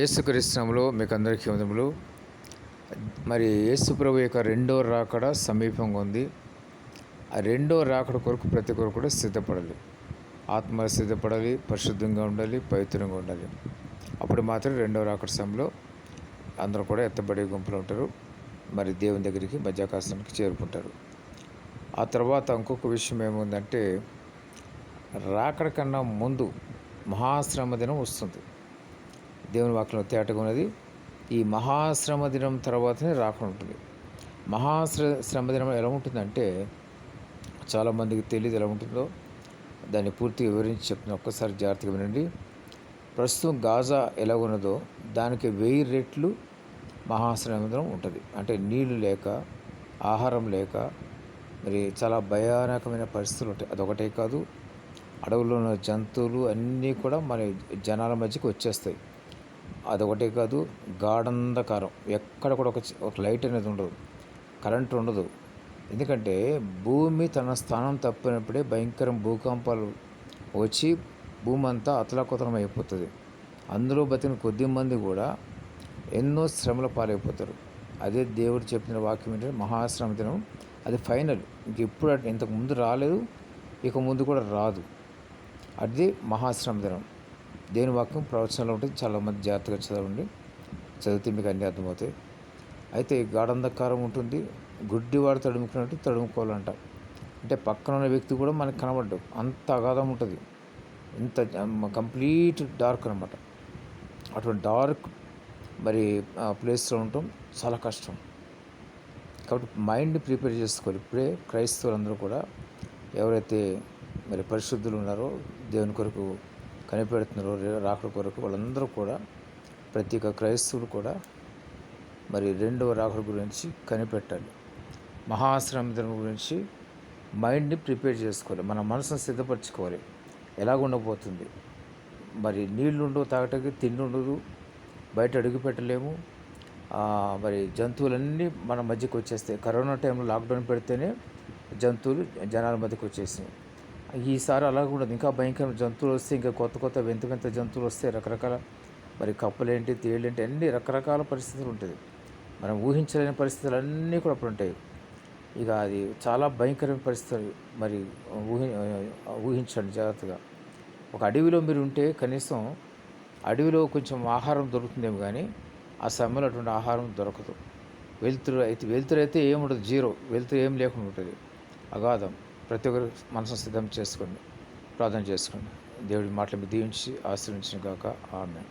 యేసుక్రీస్తునామలో మీకు అందరికీ వందములు మరి యేసు ప్రభు యొక్క రెండో రాకడ సమీపంగా ఉంది. ఆ రెండో రాకడ కొరకు ప్రతి ఒక్కరు కూడా సిద్ధపడాలి. ఆత్మ సిద్ధపడాలి పరిశుద్ధంగా ఉండాలి పవిత్రంగా ఉండాలి. అప్పుడు మాత్రం రెండో రాకడ సమయంలో అందరూ కూడా ఎత్తబడే గుంపులు ఉంటారు. మరి దేవుని దగ్గరికి మధ్యాకాశానికి చేరుకుంటారు. ఆ తర్వాత ఇంకొక విషయం ఏముందంటే రాకడ కన్నా ముందు మహాశ్రమ దినం వస్తుంది. దేవుని వాక్యంలో తేటగా ఉన్నది. ఈ మహాశ్రమ దినం తర్వాతనే రాకుండా ఉంటుంది. మహాశ్ర శ్రమ దినం ఎలా ఉంటుందంటే చాలామందికి తెలియదు ఎలా ఉంటుందో. దాన్ని పూర్తిగా వివరించి చెప్తున్నా. ఒక్కసారి జాగ్రత్తగా వినండి. ప్రస్తుతం గాజా ఎలా ఉన్నదో దానికి వెయ్యి రెట్లు మహాశ్రమ దినం ఉంటుంది. అంటే నీళ్ళు లేక ఆహారం లేక మరి చాలా భయానకమైన పరిస్థితులు ఉంటాయి. అదొకటే కాదు అడవుల్లో ఉన్న జంతువులు అన్నీ కూడా మన జనాల మధ్యకి వచ్చేస్తాయి. అదొకటే కాదు గాఢంధకారం. ఎక్కడ కూడా ఒక లైట్ అనేది ఉండదు. కరెంట్ ఉండదు. ఎందుకంటే భూమి తన స్థానం తప్పినప్పుడే భయంకరం భూకంపాలు వచ్చి భూమి అంతా అతలాకుతలం అయిపోతుంది. అందులో బతికిన కొద్ది మంది కూడా ఎన్నో శ్రమల పాలైపోతారు. అదే దేవుడు చెప్పిన వాక్యం ఏంటంటే మహాశ్రమ దినం. అది ఫైనల్. ఇంకెప్పుడు ఇంతకు ముందు రాలేదు ఇక ముందు కూడా రాదు. అది మహాశ్రమ దినం. దేని వాక్యం ప్రవచనంలో ఉంటుంది? చాలామంది జాగ్రత్తగా చదవండి. చదివితే మీకు అన్నీ అర్థమవుతాయి. అయితే గాఢంధకారం ఉంటుంది. గుడ్డివాడు తడుముకున్నట్టు తడుముకోవాలంట. అంటే పక్కన ఉన్న వ్యక్తి కూడా మనకు కనబడ్డు. అంత అగాధం ఉంటుంది. ఇంత కంప్లీట్ డార్క్ అనమాట అటువంటి డార్క్ మరి ప్లేస్లో ఉండటం చాలా కష్టం. కాబట్టి మైండ్ ప్రిపేర్ చేసుకోవాలి. ఇప్పుడే క్రైస్తవులందరూ కూడా ఎవరైతే మరి పరిశుద్ధులు ఉన్నారో దేవుని కొరకు కనిపెడుతున్నారు రాకడ కొరకు వాళ్ళందరూ కూడా ప్రతి ఒక్క క్రైస్తవులు కూడా మరి రెండవ రాకడ గురించి కనిపెట్టాలి. మహాశ్రమ గురించి మైండ్ని ప్రిపేర్ చేసుకోవాలి. మన మనసును సిద్ధపరచుకోవాలి. ఎలాగ ఉండబోతుంది మరి నీళ్ళు ఉండవు తాగటానికి తిండి ఉండదు బయట అడుగు పెట్టలేము. మరి జంతువులన్నీ మన మధ్యకి వచ్చేస్తాయి కరోనా టైంలో లాక్డౌన్ పెడితేనే జంతువులు జనాల మధ్యకి వచ్చేసినాయి ఈసారి అలా కూడా ఇంకా భయంకరమైన జంతువులు వస్తే ఇంకా కొత్త కొత్త వింత వింత జంతువులు వస్తే రకరకాల మరి కప్పలేంటి తేళ్ళేంటి అన్ని రకరకాల పరిస్థితులు ఉంటుంది. మనం ఊహించలేని పరిస్థితులు అన్నీ కూడా అప్పుడు ఉంటాయి. ఇక అది చాలా భయంకరమైన పరిస్థితులు మరి ఊహి ఊహించండి జాగ్రత్తగా. ఒక అడవిలో మీరు ఉంటే కనీసం అడవిలో కొంచెం ఆహారం దొరుకుతుందేమో కానీ ఆ సమయంలో అటువంటి ఆహారం దొరకదు. వెలుతురు అయితే వెలుతురు అయితే ఏముండదు జీరో. వెలుతురు ఏం లేకుండా ఉంటుంది. అగాధం. ప్రతి ఒక్కరు మనసు సిద్ధం చేసుకోండి ప్రార్థన చేసుకోండి. దేవుడి మాటలు దీవించి ఆశ్రయించిన కాక ఆమె